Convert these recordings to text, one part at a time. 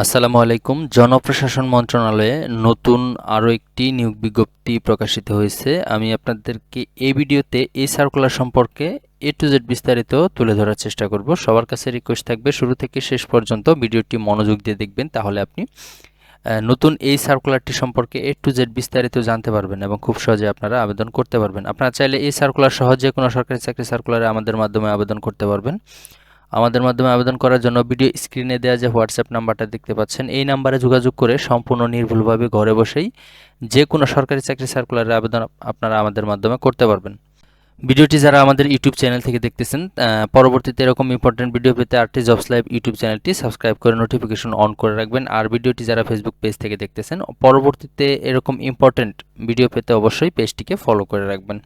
আসসালামু আলাইকুম। জনপ্রশাসন মন্ত্রণালয়ে নতুন আরও একটি নিয়োগ বিজ্ঞপ্তি প্রকাশিত হয়েছে। আমি আপনাদেরকে এই ভিডিওতে এই সার্কুলার সম্পর্কে এ টু জেড বিস্তারিত তুলে ধরার চেষ্টা করব। সবার কাছে রিকোয়েস্ট থাকবে, শুরু থেকে শেষ পর্যন্ত ভিডিওটি মনোযোগ দিয়ে দেখবেন, তাহলে আপনি নতুন এই সার্কুলারটি সম্পর্কে এ টু জেড বিস্তারিত জানতে পারবেন এবং খুব সহজে আপনারা আবেদন করতে পারবেন। আপনারা চাইলে এই সার্কুলার সহ যে কোনো সরকারি চাকরি সার্কুলারে আমাদের মাধ্যমে আবেদন করতে পারবেন। আমাদের মাধ্যমে আবেদন করার জন্য ভিডিও স্ক্রিনে দেওয়া যে হোয়াটসঅ্যাপ নাম্বারটা দেখতে পাচ্ছেন, এই নাম্বারে যোগাযোগ করে সম্পূর্ণ নির্ভুলভাবে ঘরে বসেই যে কোনো সরকারি চাকরি সার্কুলারের আবেদন আপনারা আমাদের মাধ্যমে করতে পারবেন। ভিডিওটি যারা আমাদের ইউটিউব চ্যানেল থেকে দেখতেছেন পরবর্তীতে এরকম ইম্পর্টেন্ট ভিডিও পেতে আরটি জবস লাইভ ইউটিউব চ্যানেলটি সাবস্ক্রাইব করে নোটিফিকেশন অন করে রাখবেন। আর ভিডিওটি যারা ফেসবুক পেজ থেকে দেখতেছেন, পরবর্তীতে এরকম ইম্পর্টেন্ট ভিডিও পেতে অবশ্যই পেজটিকে ফলো করে রাখবেন।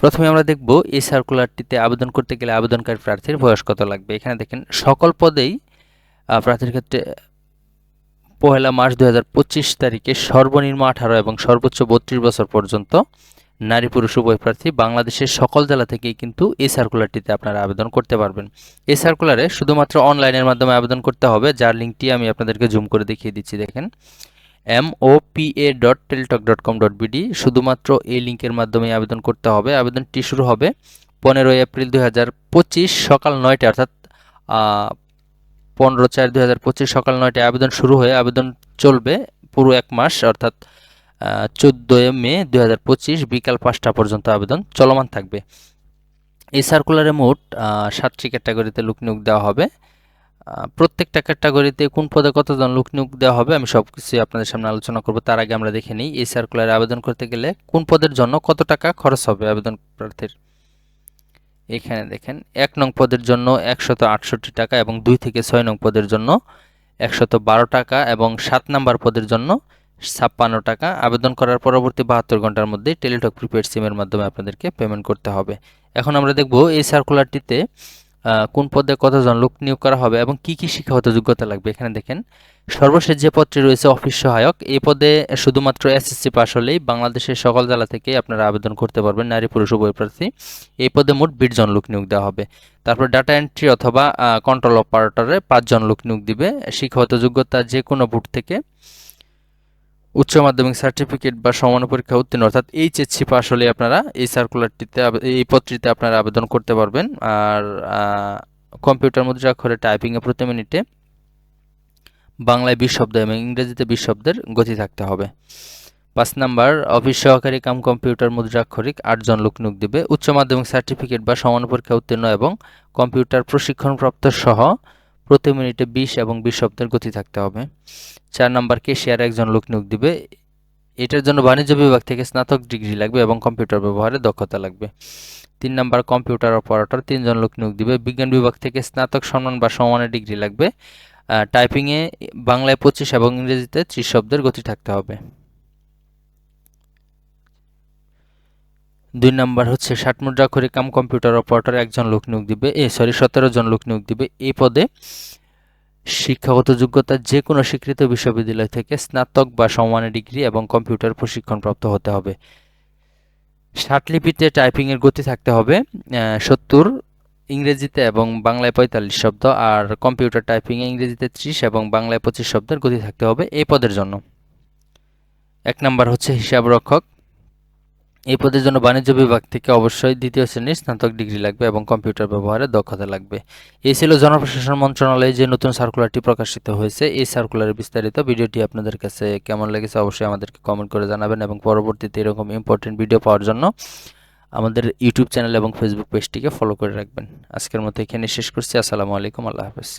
প্রথমে আমরা দেখব এই সার্কুলারটিতে আবেদন করতে গেলে আবেদনকারী প্রার্থীর বয়স কত লাগবে। এখানে দেখেন, সকল পদেই প্রার্থীর ক্ষেত্রে পহেলা মার্চ দু হাজার পঁচিশ তারিখে সর্বনিম্ন আঠারো এবং সর্বোচ্চ বত্রিশ বছর পর্যন্ত নারী পুরুষ উভয় প্রার্থী বাংলাদেশের সকল জেলা থেকেই কিন্তু এই সার্কুলারটিতে আপনারা আবেদন করতে পারবেন। এই সার্কুলারে শুধুমাত্র অনলাইনের মাধ্যমে আবেদন করতে হবে, যার লিঙ্কটি আমি আপনাদেরকে জুম করে দেখিয়ে দিচ্ছি, দেখেন। M O P A dot Teletalk dot com dot শুধুমাত্র এই লিঙ্কের মাধ্যমে আবেদন করতে হবে। আবেদনটি শুরু হবে পনেরোই এপ্রিল দুই হাজার পঁচিশ সকাল নয়টা অর্থাৎ পনেরো চার দুই সকাল নয়টায় আবেদন শুরু হয়ে আবেদন চলবে পুরো এক মাস, অর্থাৎ চোদ্দোই মে দুই হাজার পঁচিশ বিকাল পাঁচটা পর্যন্ত আবেদন চলমান থাকবে। এই সার্কুলারে মোট সাতটি ক্যাটাগরিতে লোক নিয়োগ দেওয়া হবে। প্রত্যেকটা ক্যাটাগরিতে কোন পদে কতজন লোক নিয়োগ দেওয়া হবে আমি সব কিছু আপনাদের সামনে আলোচনা করব, তার আগে আমরা দেখে নিই এই সার্কুলারে আবেদন করতে গেলে কোন পদের জন্য কত টাকা খরচ হবে আবেদন প্রার্থীর। এখানে দেখেন, এক নং পদের জন্য একশত আটষট্টি টাকা এবং দুই থেকে ছয় নং পদের জন্য একশত বারো টাকা এবং সাত নাম্বার পদের জন্য ছাপ্পান্ন টাকা। আবেদন করার পরবর্তী বাহাত্তর ঘণ্টার মধ্যে টেলিটক প্রিপেড সিমের মাধ্যমে আপনাদেরকে পেমেন্ট করতে হবে। এখন আমরা দেখব এই সার্কুলারটিতে কোন পদে কতজন লোক নিয়োগ করা হবে এবং কি কি শিক্ষাগত যোগ্যতা লাগবে? এখানে দেখেন, সর্বশেষ যে পদটি রয়েছে অফিস সহায়ক, এই পদে শুধুমাত্র এসএসসি পাস হলেই বাংলাদেশের সকল জেলা থেকে আপনারা আবেদন করতে পারবেন, নারী, পুরুষ, উভয় প্রার্থী। এই পদে মোট বিশ জন লোক নিয়োগ দেওয়া হবে। তারপর ডাটা এন্ট্রি অথবা কন্ট্রোল অপারেটরে পাঁচজন লোক নিয়োগ দিবে। শিক্ষাগত যোগ্যতা যে কোনো বুট থেকে উচ্চ মাধ্যমিক সার্টিফিকেট বা সমান পরীক্ষা উত্তীর্ণ, অর্থাৎ এইচএসসি পাস হলে আপনারা এই সার্কুলারটিতে এই পত্রিতে আপনারা আবেদন করতে পারবেন। আর কম্পিউটার মুদ্রা মুদ্রাক্ষরে টাইপিংয়ে প্রতি মিনিটে বাংলায় বিশ শব্দ এবং ইংরেজিতে বিশ শব্দের গতি থাকতে হবে। পাঁচ নাম্বার, অফিস সহকারী কাম কম্পিউটার মুদ্রাক্ষরিক আটজন লোক নিয়োগ দিবে। উচ্চ মাধ্যমিক সার্টিফিকেট বা সমান পরীক্ষা উত্তীর্ণ এবং কম্পিউটার প্রশিক্ষণপ্রাপ্ত সহ প্রতি মিনিটে বিশ এবং বিশ শব্দের গতি থাকতে হবে। চার নাম্বার কেশিয়ার একজন লোক নিয়োগ দিবে। এটার জন্য বাণিজ্য বিভাগ থেকে স্নাতক ডিগ্রি লাগবে এবং কম্পিউটার ব্যবহারে দক্ষতা লাগবে। তিন নাম্বার কম্পিউটার অপারেটর, তিনজন লোক নিয়োগ দিবে। বিজ্ঞান বিভাগ থেকে স্নাতক সম্মান বা সমানের ডিগ্রি লাগবে। টাইপিংয়ে বাংলায় পঁচিশ এবং ইংরেজিতে ত্রিশ শব্দের গতি থাকতে হবে। দুই নাম্বার হচ্ছে, ষাট মুদ্রাক্ষরিক কাম কম্পিউটার অপারেটর একজন লোক নিয়োগ দিবে। এ সরি সতেরো জন লোক নিয়োগ দিবে। এই পদে শিক্ষাগত যোগ্যতা যে কোনো স্বীকৃত বিশ্ববিদ্যালয় থেকে স্নাতক বা সমমানের ডিগ্রি এবং কম্পিউটার প্রশিক্ষণপ্রাপ্ত হতে হবে। ষাটলিপিতে টাইপিংয়ের গতি থাকতে হবে সত্তর ইংরেজিতে এবং বাংলায় পঁয়তাল্লিশ শব্দ আর কম্পিউটার টাইপিংয়ে ইংরেজিতে ত্রিশ এবং বাংলায় পঁচিশ শব্দের গতি থাকতে হবে এই পদের জন্য। এক নাম্বার হচ্ছে হিসাব রক্ষক এই পদের জন্য বাণিজ্য বিভাগ থেকে অবশ্যই দ্বিতীয় শ্রেণির স্নাতক ডিগ্রি লাগবে এবং কম্পিউটার ব্যবহারে দক্ষতা লাগবে। এই ছিল জনপ্রশাসন মন্ত্রণালয়ে যে নতুন সার্কুলারটি প্রকাশিত হয়েছে, এই সার্কুলারের বিস্তারিত ভিডিওটি আপনাদের কাছে কেমন লেগেছে অবশ্যই আমাদেরকে কমেন্ট করে জানাবেন এবং পরবর্তীতে এরকম ইম্পর্টেন্ট ভিডিও পাওয়ার জন্য আমাদের ইউটিউব চ্যানেল এবং ফেসবুক পেজটিকে ফলো করে রাখবেন। আজকের মতো এখানে শেষ করছি। আসসালামু আলাইকুম। আল্লাহ হাফেজ।